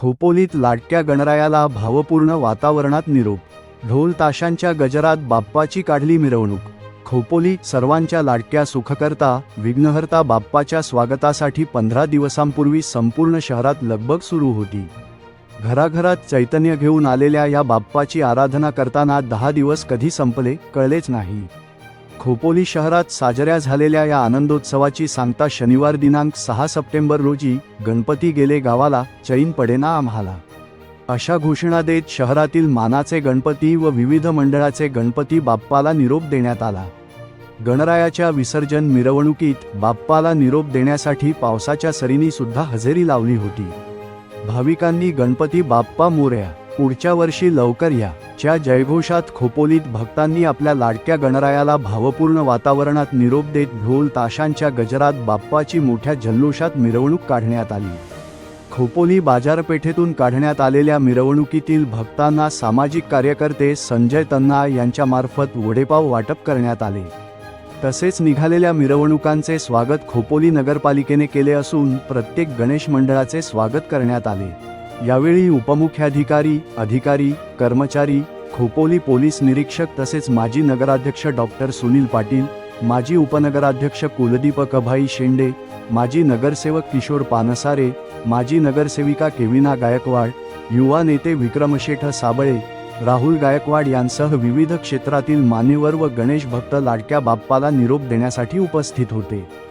खोपोलीत लाटक्या गणरायाला भावपूर्ण वातावरणात निरोप. ढोल ताशांच्या गजरात बाप्पाची काढली मिरवणूक. खोपोली सर्वांच्या लाडक्या सुखकर्ता विघ्नहर्ता बाप्पाच्या स्वागतासाठी पंधरा दिवसांपूर्वी संपूर्ण शहरात लगबग सुरू होती. घराघरात चैतन्य घेऊन आलेल्या या बाप्पाची आराधना करताना दहा दिवस कधी संपले कळलेच नाही. खोपोली शहरात साजऱ्या झालेल्या या आनंदोत्सवाची सांगता शनिवार दिनांक सहा सप्टेंबर रोजी गणपती गेले गावाला चैन पडेना आम्हाला. अशा घोषणा देत शहरातील मानाचे गणपती व विविध मंडळाचे गणपती बाप्पाला निरोप देण्यात आला. गणरायाच्या विसर्जन मिरवणुकीत बाप्पाला निरोप देण्यासाठी पावसाच्या सरींनी सुद्धा हजेरी लावली होती. भाविकांनी गणपती बाप्पा मोऱ्या पुढच्या वर्षी लवकर या. च्या जयघोषात खोपोलीत भक्तांनी आपल्या लाडक्या गणरायाला भावपूर्ण वातावरणात निरोप देत ढोल ताशांच्या गजरात बाप्पाची मोठ्या जल्लोषात मिरवणूक काढण्यात आली. खोपोली बाजारपेठेतून काढण्यात आलेल्या मिरवणुकीतील भक्तांना सामाजिक कार्यकर्ते संजय तन्ना यांच्यामार्फत वडेपाव वाटप करण्यात आले. तसेच निघालेल्या मिरवणुकांचे स्वागत खोपोली नगरपालिकेने केले असून प्रत्येक गणेश मंडळाचे स्वागत करण्यात आले. यावेळी उपमुख्याधिकारी अधिकारी कर्मचारी खोपोली पोलीस निरीक्षक तसेच माजी नगराध्यक्ष डॉक्टर सुनील पाटील माजी उपनगराध्यक्ष कुलदीप कभाई शेंडे माजी नगरसेवक किशोर पानसारे माजी नगरसेविका केविना गायकवाड युवा नेते विक्रमशेठ साबळे राहुल गायकवाड यांसह विविध क्षेत्रातील मान्यवर व गणेश भक्त लाडक्या बाप्पाला निरोप देण्यासाठी उपस्थित होते.